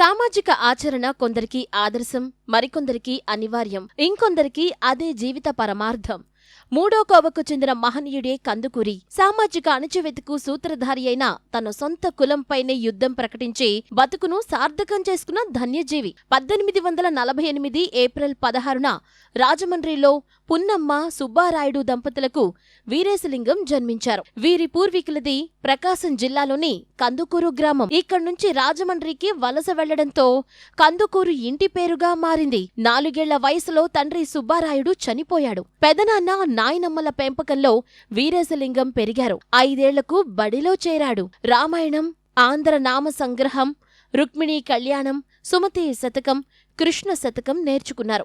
సామాజిక ఆచరణ కొందరికి ఆదర్శం మరికొందరికి అనివార్యం ఇంకొందరికి అదే జీవిత పరమార్థం. మూడో కోవకు చెందిన మహనీయుడే కందుకూరి. సామాజిక అణచివేతకు సూత్రధారి అయిన తన సొంత కులంపైనే యుద్ధం ప్రకటించి బతుకును సార్థకం చేసుకున్న ధన్యజీవి. పద్దెనిమిది వందల నలభై ఎనిమిది ఏప్రిల్ పదహారున రాజమండ్రిలో పున్నమ్మ సుబ్బారాయుడు దంపతులకు వీరేశలింగం జన్మించారు. వీరి పూర్వీకులది ప్రకాశం జిల్లాలోని కందుకూరు గ్రామం. ఇక్కడి నుంచి రాజమండ్రికి వలస వెళ్ళడంతో కందుకూరు ఇంటి పేరుగా మారింది. నాలుగేళ్ళ వయసులో తండ్రి సుబ్బారాయుడు చనిపోయాడు. పెదనాన్న నాయనమ్మల పెంపకంలో వీరేశలింగం పెరిగారు. ఐదేళ్ళకు బడిలో చేరాడు. రామాయణం ఆంధ్ర నామ సంగ్రహం రుక్మిణీ కళ్యాణం సుమతి శతకం కృష్ణ శతకం నేర్చుకున్నారు.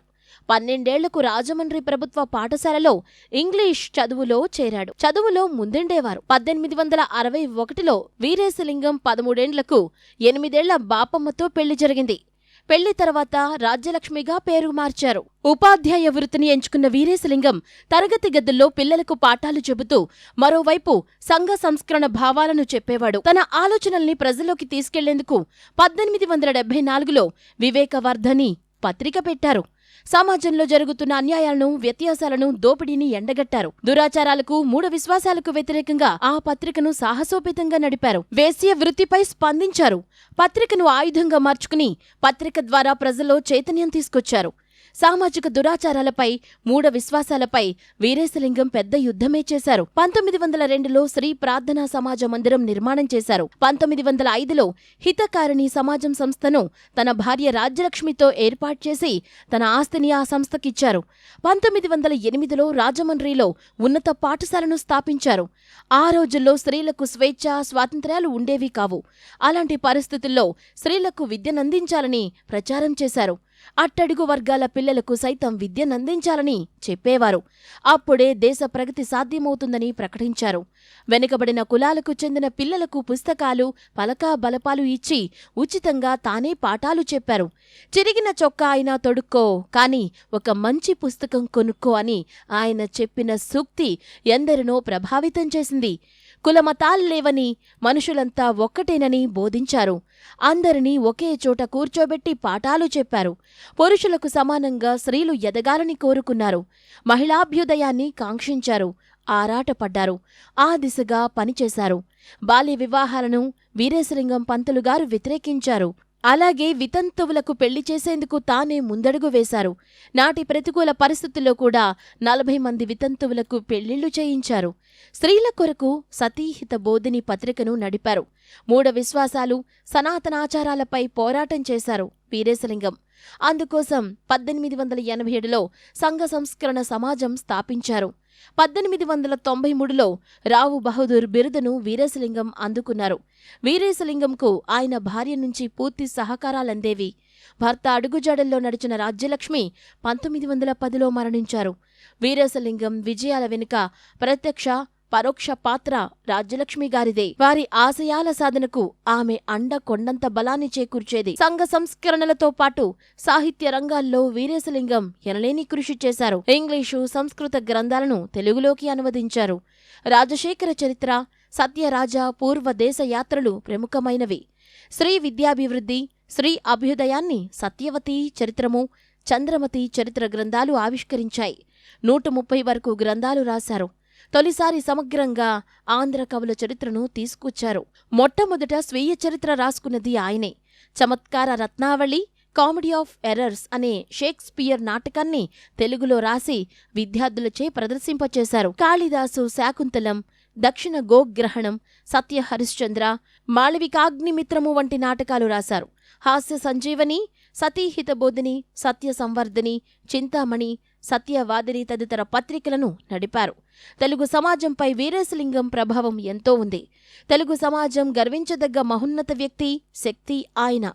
పన్నెండేళ్ళకు రాజమండ్రి ప్రభుత్వ పాఠశాలలో ఇంగ్లీష్ చదువులో చేరాడు. చదువులో ముందుండేవారు. పద్దెనిమిది వందల అరవై ఒకటిలో వీరేశలింగం పదమూడేండ్లకు ఎనిమిదేళ్ళ బాపమ్మతో పెళ్ళి జరిగింది. పెళ్ళి తర్వాత రాజ్యలక్ష్మిగా పేరు మార్చారు. ఉపాధ్యాయ వృత్తిని ఎంచుకున్న వీరేశలింగం తరగతి గదుల్లో పిల్లలకు పాఠాలు చెబుతూ మరోవైపు సంఘ సంస్కరణ భావాలను చెప్పేవాడు. తన ఆలోచనల్ని ప్రజల్లోకి తీసుకెళ్ళేందుకు పద్దెనిమిది వందల డెబ్బై నాలుగులో వివేకవర్ధని పత్రిక పెట్టారు. సమాజంలో జరుగుతున్న అన్యాయాలను వ్యత్యాసాలను దోపిడీని ఎండగట్టారు. దురాచారాలకు మూఢ విశ్వాసాలకు వ్యతిరేకంగా ఆ పత్రికను సాహసోపేతంగా నడిపారు. వేశ్య వృత్తిపై స్పందించారు. పత్రికను ఆయుధంగా మార్చుకుని పత్రిక ద్వారా ప్రజల్లో చైతన్యం తీసుకొచ్చారు. సామాజిక దురాచారాలపై మూఢ విశ్వాసాలపై వీరేశలింగం పెద్ద యుద్ధమే చేశారు. పంతొమ్మిది వందల రెండులో శ్రీ ప్రార్థనా సమాజ మందిరం నిర్మాణం చేశారు. పంతొమ్మిది వందల ఐదులో హితకారిణి సమాజం సంస్థను తన భార్య రాజ్యలక్ష్మితో ఏర్పాటు చేసి తన ఆస్తిని ఆ సంస్థకిచ్చారు. పంతొమ్మిది వందల ఎనిమిదిలో రాజమండ్రిలో ఉన్నత పాఠశాలను స్థాపించారు. ఆ రోజుల్లో స్త్రీలకు స్వేచ్ఛ స్వాతంత్ర్యాలు ఉండేవి కావు. అలాంటి పరిస్థితుల్లో స్త్రీలకు విద్యనందించాలని ప్రచారం చేశారు. అట్టడుగు వర్గాల పిల్లలకు సైతం విద్యనందించాలని చెప్పేవారు. అప్పుడే దేశ ప్రగతి సాధ్యమవుతుందని ప్రకటించారు. వెనుకబడిన కులాలకు చెందిన పిల్లలకు పుస్తకాలు పలకా బలపాలు ఇచ్చి ఉచితంగా తానే పాఠాలు చెప్పారు. చిరిగిన చొక్కా అయినా తొడుక్కో కాని ఒక మంచి పుస్తకం కొనుక్కో అని ఆయన చెప్పిన సూక్తి ఎందరినో ప్రభావితం చేసింది. కులమతాలు లేవని మనుషులంతా ఒక్కటేనని బోధించారు. అందరినీ ఒకే చోట కూర్చోబెట్టి పాఠాలు చెప్పారు. పురుషులకు సమానంగా స్త్రీలు ఎదగాలని కోరుకున్నారు. మహిళాభ్యుదయాన్ని కాంక్షించారు. ఆరాటపడ్డారు. ఆ దిశగా పనిచేశారు. బాల్య వివాహాలను వీరేశలింగం పంతులుగారు వ్యతిరేకించారు. అలాగే వితంతువులకు పెళ్ళి చేసేందుకు తానే ముందడుగు వేశారు. నాటి ప్రతికూల పరిస్థితుల్లో కూడా నలభై మంది వితంతువులకు పెళ్ళిళ్ళు చేయించారు. స్త్రీల కొరకు సతీహిత బోధిని పత్రికను నడిపారు. మూఢ విశ్వాసాలు సనాతనాచారాలపై పోరాటం చేశారు వీరేశలింగం. అందుకోసం పద్దెనిమిది వందల ఎనభై ఏడులో సంఘ సంస్కరణ సమాజం స్థాపించారు. పద్దెనిమిది వందల తొంభై మూడులో రావు బహదూర్ బిరుదును వీరేశలింగం అందుకున్నారు. వీరేశలింగంకు ఆయన భార్య నుంచి పూర్తి సహకారాలందేవి. భర్త అడుగుజాడల్లో నడిచిన రాజ్యలక్ష్మి పంతొమ్మిది వందల పదిలో మరణించారు. వీరేశలింగం విజయాల వెనుక ప్రత్యక్ష పరోక్ష పాత్ర రాజ్యలక్ష్మి గారిదే. వారి ఆశయాల సాధనకు ఆమె అండ కొండంత బలాన్ని చేకూర్చేది. సంఘ సంస్కరణలతో పాటు సాహిత్య రంగాల్లో వీరేశలింగం ఎనలేని కృషి చేశారు. ఇంగ్లీషు సంస్కృత గ్రంథాలను తెలుగులోకి అనువదించారు. రాజశేఖర చరిత్ర సత్యరాజ పూర్వ దేశ యాత్రలు ప్రముఖమైనవి. శ్రీ విద్యాభివృద్ధి శ్రీ అభ్యుదయాన్ని సత్యవతి చరిత్రము చంద్రమతి చరిత్ర గ్రంథాలు ఆవిష్కరించాయి. నూట ముప్పై వరకు గ్రంథాలు రాశారు. తొలిసారి సమగ్రంగా ఆంధ్ర కవుల చరిత్రను తీసుకొచ్చారు. మొట్టమొదట స్వీయ చరిత్ర రాసుకున్నది ఆయనే. Chamatkara Ratnavali comedy of errors అనే షేక్స్పియర్ నాటకాన్ని తెలుగులో రాసి విద్యార్థులచే ప్రదర్శింపచేశారు. కాళిదాసు శాకుంతలం దక్షిణ గోగ్రహణం సత్య హరిశ్చంద్ర మాళవికాగ్నిమిత్రము వంటి నాటకాలు రాశారు. హాస్య సంజీవని సతీహిత బోధిని సత్య సంవర్ధని చింతామణి సత్యవాదిని తదితర పత్రికలను నడిపారు. తెలుగు సమాజంపై వీరేశలింగం ప్రభావం ఎంతో ఉంది. తెలుగు సమాజం గర్వించదగ్గ మహోన్నత వ్యక్తి శక్తి ఆయన.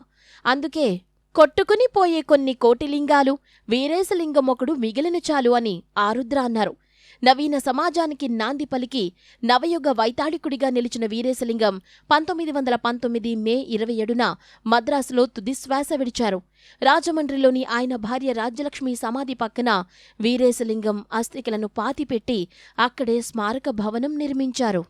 అందుకే కొట్టుకుని పోయే కొన్ని కోటిలింగాలు వీరేశలింగం ఒకడు మిగిలిన చాలు అని ఆరుద్ర అన్నారు. నవీన సమాజానికి నాంది పలికి నవయుగ వైతాళికుడిగా నిలిచిన వీరేశలింగం పంతొమ్మిది వందల పంతొమ్మిది మే ఇరవై ఏడున మద్రాసులో తుదిశ్వాస విడిచారు. రాజమండ్రిలోని ఆయన భార్య రాజ్యలక్ష్మి సమాధి పక్కన వీరేశలింగం అస్థికలను పాతిపెట్టి అక్కడే స్మారక భవనం నిర్మించారు.